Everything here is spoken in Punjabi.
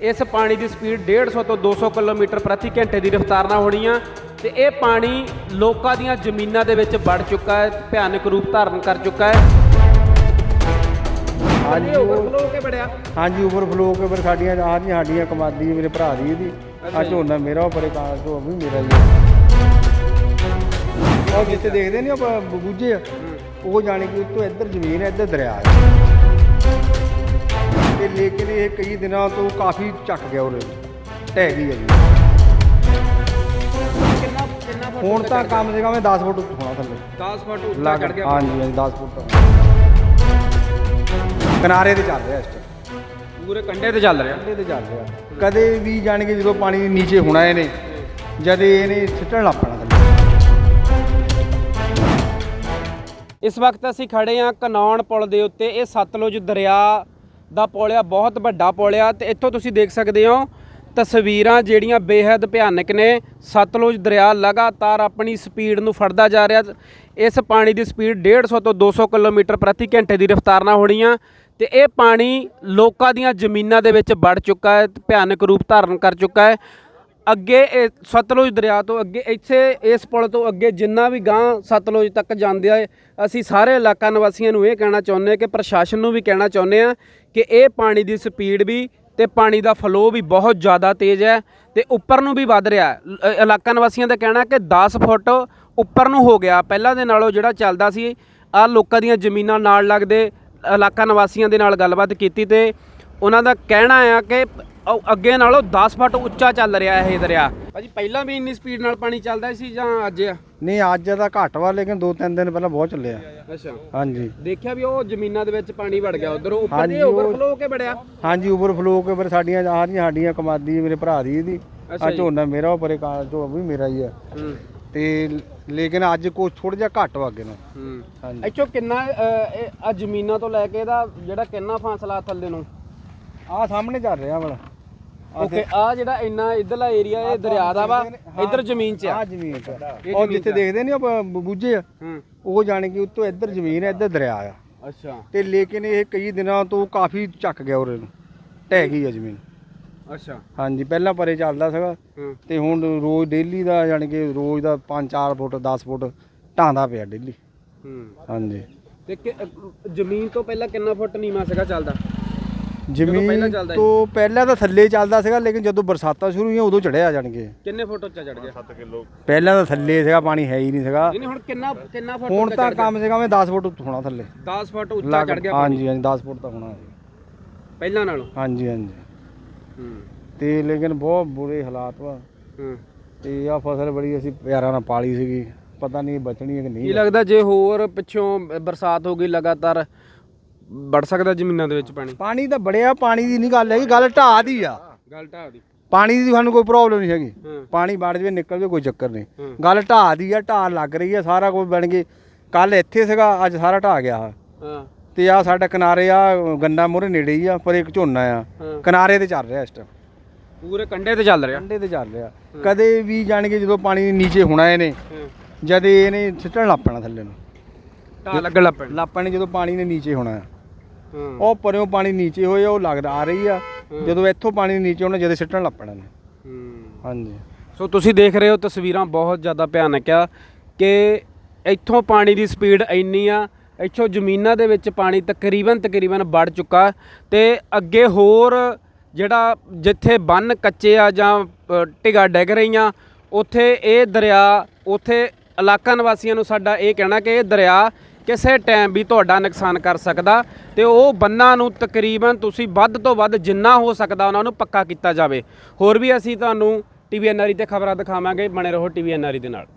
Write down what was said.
ਇਸ ਪਾਣੀ ਦੀ ਸਪੀਡ 150 ਤੋਂ 200 ਕਿਲੋਮੀਟਰ ਪ੍ਰਤੀ ਘੰਟੇ ਦੀ ਰਫ਼ਤਾਰ ਨਾਲ ਹੋਣੀ ਆ ਤੇ ਇਹ ਪਾਣੀ ਲੋਕਾਂ ਦੀਆਂ ਜ਼ਮੀਨਾਂ ਦੇ ਵਿੱਚ ਵੜ ਚੁੱਕਾ ਹੈ ਭਿਆਨਕ ਰੂਪ ਧਾਰਨ ਕਰ ਚੁੱਕਾ ਹੈ। ਹਾਂਜੀ, ਹਾਂਜੀ ਉਹ- ਓਵਰਫਲੋ ਹੋ ਕੇ ਬੜਿਆ ਹਾਂਜੀ ਓਵਰਫਲੋ ਕੇ ਫਿਰ ਸਾਡੀਆਂ ਆਹ ਦੀਆਂ ਸਾਡੀਆਂ ਕਮਾਦੀ ਮੇਰੇ ਭਰਾ ਦੀ ਇਹਦੀ। ਆ। ਝੋਨਾ ਮੇਰਾ ਉਹ ਪਰੇ ਕਾਰ ਤੋਂ ਵੀ ਮੇਰਾ ਜੀ ਉਹ ਜਿੱਥੇ ਦੇਖਦੇ ਨਹੀਂ ਆਪਾਂ ਬੂਝੇ ਆ। ਉਹ ਜਾਣੀ ਕਿ ਉੱਤੋਂ ਇੱਧਰ ਜ਼ਮੀਨ ਹੈ ਇੱਧਰ ਦਰਿਆ ਹੈ। ਤੇ ਲੇਕਿਨ ਇਹ ਕਈ ਦਿਨਾਂ ਤੋਂ ਕਾਫੀ ਚੱਕ ਗਿਆ ਉਰੇ। ਢਹਿ ਗਈ ਹੈ ਜੀ। ਕਿੰਨਾ ਕਿੰਨਾ ਫੁੱਟ ਹੁਣ ਤਾਂ ਕਮ ਸੇ ਕਮ 10 ਫੁੱਟ ਹੋਣਾ ਥੱਲੇ। 10 ਫੁੱਟ ਲੱਗ ਚੜ ਗਿਆ। ਹਾਂਜੀ ਹਾਂਜੀ 10 ਫੁੱਟ ਕਿਨਾਰੇ ਤੇ ਚੱਲ ਰਿਹਾ ਇਸ ਟਾਈਮ ਪੂਰੇ ਕੰਢੇ ਤੇ ਚੱਲ ਰਿਹਾ। ਕੰਢੇ ਤੇ ਚੱਲ ਰਿਹਾ। ਕਦੇ ਵੀ ਜਾਣ ਕੇ ਜਦੋਂ ਪਾਣੀ ਨੀਚੇ ਹੋਣਾ ਇਹਨੇ ਜਦ ਇਹਨੇ ਸਿੱਟਣ ਲੱਗ ਪੈਣਾ ਥੱਲੇ। ਇਸ ਵਕਤ ਅਸੀਂ ਖੜੇ ਹਾਂ ਕਨੌਣ ਪੁਲ ਦੇ ਉੱਤੇ। ਇਹ ਸਤਲੁਜ ਦਰਿਆ ਦਾ ਪੁਲ ਬਹੁਤ ਵੱਡਾ ਪੁਲ ਆ ਤੇ ਇੱਥੋਂ ਤੁਸੀਂ ਦੇਖ ਸਕਦੇ ਹੋ ਤਸਵੀਰਾਂ ਜਿਹੜੀਆਂ ਬੇहद ਭਿਆਨਕ ਨੇ। ਸਤਲੁਜ ਦਰਿਆ ਲਗਾਤਾਰ ਆਪਣੀ ਸਪੀਡ ਨੂੰ ਫੜਦਾ ਜਾ ਰਿਹਾ। ਇਸ ਪਾਣੀ ਦੀ ਸਪੀਡ 150 ਤੋਂ 200 ਕਿਲੋਮੀਟਰ ਪ੍ਰਤੀ ਘੰਟੇ ਦੀ ਰਫ਼ਤਾਰ ਨਾਲ ਹੋਣੀ ਆ ਤੇ ਇਹ ਪਾਣੀ ਲੋਕਾਂ ਦੀਆਂ ਜ਼ਮੀਨਾਂ ਦੇ ਵਿੱਚ ਵੜ ਚੁੱਕਾ ਹੈ, ਭਿਆਨਕ ਰੂਪ ਧਾਰਨ ਕਰ ਚੁੱਕਾ ਹੈ। ਅੱਗੇ ਇਹ ਸਤਲੁਜ ਦਰਿਆ ਤੋਂ ਅੱਗੇ, ਇੱਥੇ ਇਸ ਪੁਲ ਤੋਂ ਅੱਗੇ ਜਿੰਨਾ ਵੀ ਗਾਂ ਸਤਲੁਜ ਤੱਕ ਜਾਂਦੇ ਆ, ਅਸੀਂ ਸਾਰੇ ਇਲਾਕਾ ਨਿਵਾਸੀਆਂ ਨੂੰ ਇਹ ਕਹਿਣਾ ਚਾਹੁੰਦੇ ਆ ਕਿ ਪ੍ਰਸ਼ਾਸਨ ਨੂੰ ਵੀ ਕਹਿਣਾ ਚਾਹੁੰਦੇ ਆ ਕਿ ਇਹ ਪਾਣੀ ਦੀ ਸਪੀਡ ਵੀ ਤੇ ਪਾਣੀ ਦਾ ਫਲੋ ਵੀ ਬਹੁਤ ਜ਼ਿਆਦਾ ਤੇਜ਼ ਹੈ ਤੇ ਉੱਪਰ ਨੂੰ ਵੀ ਵੱਧ ਰਿਹਾ ਇਲਾਕਾ ਨਿਵਾਸੀਆਂ ਦਾ ਕਹਿਣਾ ਕਿ 10 ਫੁੱਟ ਉੱਪਰ ਨੂੰ ਹੋ ਗਿਆ। ਪਹਿਲਾਂ ਦੇ ਨਾਲੋਂ ਜਿਹੜਾ ਚੱਲਦਾ ਸੀ ਆ ਲੋਕਾਂ ਦੀਆਂ ਜ਼ਮੀਨਾਂ ਨਾਲ ਲੱਗਦੇ, ਇਲਾਕਾ ਨਿਵਾਸੀਆਂ ਦੇ ਨਾਲ ਗੱਲਬਾਤ ਕੀਤੀ ਤੇ ਉਹਨਾਂ ਦਾ ਕਹਿਣਾ ਆ ਕਿ ਉਹ ਅੱਗੇ ਨਾਲੋਂ 10 ਫੁੱਟ ਉੱਚਾ ਚੱਲ ਰਿਹਾ ਇਹ ਦਰਿਆ। ਭਾਜੀ ਪਹਿਲਾਂ ਵੀ ਇੰਨੀ ਸਪੀਡ ਨਾਲ ਪਾਣੀ ਚੱਲਦਾ ਸੀ ਜਾਂ ਅੱਜ? ਆ ਨਹੀਂ ਅੱਜ ਦਾ ਘੱਟ ਵਾ ਲੇਕਿਨ ਦੋ ਤਿੰਨ ਦਿਨ ਪਹਿਲਾਂ ਬਹੁਤ ਚੱਲਿਆ। ਅੱਛਾ। ਹਾਂਜੀ। ਦੇਖਿਆ ਵੀ ਉਹ ਜ਼ਮੀਨਾਂ ਦੇ ਵਿੱਚ ਪਾਣੀ ਵੜ ਗਿਆ ਉਧਰੋਂ। ਉੱਪਰ ਦੀ ਓਵਰਫਲੋ ਹੋ ਕੇ ਬੜਿਆ ਹਾਂਜੀ ਓਵਰਫਲੋ ਕੇ ਫਿਰ ਸਾਡੀਆਂ ਆਹ ਦੀਆਂ ਸਾਡੀਆਂ ਕਮਾਦੀ ਮੇਰੇ ਭਰਾ ਦੀ ਇਹਦੀ। ਆ ਜੀ। ਝੋਨਾ ਮੇਰਾ ਉਹ ਪਰੇ ਕਾਰ ਤੋਂ ਵੀ ਮੇਰਾ ਹੀ ਆ। ਤੇ ਲੇਕਿਨ ਅੱਜ ਕੁਛ ਥੋੜਾ ਜਿਹਾ ਘੱਟ ਵਾ ਅੱਗੇ ਨੂੰ ਹਾਂਜੀ। ਇੱਥੋਂ ਕਿੰਨਾ ਆ ਜ਼ਮੀਨਾਂ ਤੋਂ ਲੈ ਕੇ ਇਹਦਾ ਜਿਹੜਾ ਕਿੰਨਾ ਫਾਸਲਾ ਥੱਲੇ ਨੂੰ? ਆ ਸਾਹਮਣੇ ਚੱਲ ਰਿਹਾ ਵਾਲਾ ਓਕੇ ਆ ਜਿਹੜਾ ਇੰਨਾ ਇਧਰਲਾ ਏਰੀਆ ਇਹ ਦਰਿਆ ਦਾ ਵਾ ਇਧਰ ਜ਼ਮੀਨ 'ਚ ਆ। ਆ ਜ਼ਮੀਨ ਚ ਇਹ ਉਹ ਜ਼ਮੀਨ ਜਿੱਥੇ ਚ। ਦੇਖਦੇ ਨਹੀਂ ਆਪਾਂ ਬੂਝੇ ਆ। ਹੂੰ। ਉਹ ਜਾਣੀ ਕਿ ਉੱਤੋਂ ਇੱਧਰ ਜ਼ਮੀਨ ਹੈ ਇੱਧਰ ਦਰਿਆ ਆ। ਅੱਛਾ। ਤੇ ਲੇਕਿਨ ਇਹ ਕਈ ਦਿਨਾਂ ਤੋਂ ਕਾਫੀ ਚੱਕ ਗਿਆ ਉਰੇ ਨੂੰ। ਢਹਿ ਗਈ ਆ ਜ਼ਮੀਨ। ਅੱਛਾ। ਹਾਂਜੀ ਪਹਿਲਾਂ ਪਰੇ ਚੱਲਦਾ ਸੀਗਾ। ਹੂੰ। ਤੇ ਹੁਣ ਰੋਜ਼ ਡੇਲੀ ਦਾ ਯਾਨੀ ਕਿ ਰੋਜ਼ ਦਾ 5-4 ਫੁੱਟ 10 ਫੁੱਟ ਢਾਂਦਾ ਪਿਆ ਡੇਲੀ। ਹੂੰ। ਹਾਂਜੀ। ਤੇ ਕਿ- ਜ਼ਮੀਨ ਤੋਂ ਪਹਿਲਾਂ ਕਿੰਨਾ ਫੁੱਟ ਨੀਵਾ ਸੀਗਾ ਚੱਲਦਾ? ਜ਼ਮੀਨ ਚੱਲਦਾ ਸੀ। ਤੋਂ ਪਹਿਲਾਂ ਤਾਂ ਥੱਲੇ ਚੱਲਦਾ ਸੀਗਾ ਲੇਕਿਨ ਜਦੋਂ ਬਰਸਾਤਾਂ ਸ਼ੁਰੂ ਹੋਈਆਂ ਉਦੋਂ ਚੜਿਆ ਜਾਣਗੇ। ਕਿੰਨੇ ਫੁੱਟ ਉੱਚਾ ਚੜ ਗਿਆ? ਪਹਿਲਾਂ ਤਾਂ ਥੱਲੇ ਸੀਗਾ ਪਾਣੀ ਹੈ ਹੀ ਨਹੀਂ ਸੀਗਾ। ਨਹੀਂ ਹੁਣ ਕਿੰਨਾ ਕਿੰਨਾ ਫੁੱਟ ਹੁਣ ਤਾਂ? ਕਮ ਸੇ ਕਮ 10 ਫੁੱਟ ਹੋਣਾ ਥੱਲੇ। 10 ਫੁੱਟ ਉੱਚਾ ਚੜ ਗਿਆ ਹਾਂਜੀ ਹਾਂਜੀ 10 ਫੁੱਟ ਤਾਂ ਹੋਣਾ ਪਹਿਲਾਂ ਨਾਲੋਂ? ਹਾਂਜੀ ਹਾਂਜੀ। ਹੂੰ। ਤੇ ਲੇਕਿਨ ਬਹੁਤ ਬੁਰੇ ਹਾਲਾਤ ਵਾ। ਹੂੰ। ਤੇ ਆ ਫਸਲ ਬੜੀ ਅਸੀਂ ਪਿਆਰਾਂ ਨਾਲ ਪਾਲੀ ਸੀਗੀ। ਪਤਾ ਨਹੀਂ ਬਚਣੀ ਹੈ ਕਿ ਕੀ ਨਹੀਂ ਲੱਗਦਾ ਜੇ ਹੋਰ ਪਿੱਛੋਂ ਬਰਸਾਤ ਹੋ ਗਈ ਲਗਾਤਾਰ ਵੜ ਸਕਦਾ ਜ਼ਮੀਨਾਂ ਦੇ ਵਿੱਚ ਪਾਣੀ? ਪਾਣੀ ਤਾਂ ਬੜਿਆ ਪਾਣੀ ਦੀ ਨਹੀਂ ਗੱਲ ਹੈਗੀ ਗੱਲ ਢਾਹ ਦੀ ਆ। ਗੱਲ ਢਾਹ ਦੀ। ਪਾਣੀ ਦੀ ਸਾਨੂੰ ਕੋਈ ਪ੍ਰੋਬਲਮ ਨਹੀਂ ਹੈਗੀ। ਪਾਣੀ ਵੜ ਜਵੇ ਨਿਕਲ ਜਾਵੇ ਕੋਈ ਚੱਕਰ ਨਹੀਂ। ਗੱਲ ਢਾਹ ਦੀ ਆ ਢਾਹ ਲੱਗ ਰਹੀ ਆ ਸਾਰਾ ਕੁਝ ਬਣ ਕੇ ਕੱਲ ਇੱਥੇ ਸੀਗਾ ਅੱਜ ਸਾਰਾ ਢਾਹ ਗਿਆ ਹਾਂ। ਤੇ ਆ ਸਾਡਾ ਕਿਨਾਰੇ ਆ ਗੰਨਾ ਮੂਹਰੇ ਨੇੜੇ ਹੀ ਆ ਪਰ ਇੱਕ ਝੋਨਾ ਆ। ਕਿਨਾਰੇ ਤੇ ਚੱਲ ਰਿਹਾ ਇਸ ਟਾਈਮ ਪੂਰੇ ਕੰਢੇ ਤੇ ਚੱਲ ਰਿਹਾ? ਕੰਢੇ ਤੇ ਚੱਲ ਰਿਹਾ। ਕਦੇ ਵੀ ਜਾਣ ਕੇ ਜਦੋਂ ਪਾਣੀ ਨੀਚੇ ਹੋਣਾ ਇਹਨੇ ਜਦ ਇਹਨੇ ਸਿੱਟਣ ਲੱਗ ਪੈਣਾ ਥੱਲੇ ਨੂੰ। ਢਾਹ ਲੱਗਣ ਲੱਗ ਪੈਣੀ। ਲੱਪਾਂ ਨੇ ਜਦੋਂ ਪਾਣੀ ਨੇ ਨੀਚੇ ਹੋਣਾ ਉਹ ਪਰਿਓ ਪਾਣੀ ਨੀਚੇ ਹੋਏ ਉਹ ਲੱਗਦਾ ਆ ਰਹੀ ਆ। ਜਦੋਂ ਇੱਥੋਂ ਪਾਣੀ ਨੀਚੇ ਹੋਣਾ ਜਦ ਸਿੱਟਣ ਲੱਗ ਪੈਣਾ ਨੇ। ਹੂੰ। ਹਾਂਜੀ। ਸੋ ਤੁਸੀਂ ਦੇਖ ਰਹੇ ਹੋ ਤਸਵੀਰਾਂ ਬਹੁਤ ਜ਼ਿਆਦਾ ਭਿਆਨਕ ਆ ਕਿ ਇੱਥੋਂ ਪਾਣੀ ਦੀ ਸਪੀਡ ਇੰਨੀ ਆ ਇੱਥੋਂ ਜ਼ਮੀਨਾਂ ਦੇ ਵਿੱਚ ਪਾਣੀ ਤਕਰੀਬਨ ਤਕਰੀਬਨ ਵੜ ਚੁੱਕਾ ਤੇ ਅੱਗੇ ਹੋਰ ਜਿਹੜਾ ਜਿੱਥੇ ਬੰਨ ਕੱਚੇ ਆ ਜਾਂ ਢਿਗਾ ਡਿੱਗ ਰਹੀਆਂ ਉੱਥੇ ਇਹ ਦਰਿਆ ਉੱਥੇ ਇਲਾਕਾ ਨਿਵਾਸੀਆਂ ਨੂੰ ਸਾਡਾ ਇਹ ਕਹਿਣਾ ਕਿ ਇਹ ਦਰਿਆ ਕਿਸੇ ਟਾਈਮ ਵੀ ਤੁਹਾਡਾ ਨੁਕਸਾਨ ਕਰ ਸਕਦਾ ਤੇ ਉਹ ਬੰਨਾਂ ਨੂੰ ਤਕਰੀਬਨ ਤੁਸੀਂ ਵੱਧ ਤੋਂ ਵੱਧ ਜਿੰਨਾ ਹੋ ਸਕਦਾ ਉਹਨਾਂ ਨੂੰ ਪੱਕਾ ਕੀਤਾ ਜਾਵੇ। ਹੋਰ ਵੀ ਅਸੀਂ ਤੁਹਾਨੂੰ ਟੀਵੀ ਐਨਆਰਈ ਤੇ ਖਬਰਾਂ ਦਿਖਾਵਾਂਗੇ। ਬਣੇ ਰਹੋ ਟੀਵੀ ਐਨਆਰਈ ਦੇ ਨਾਲ।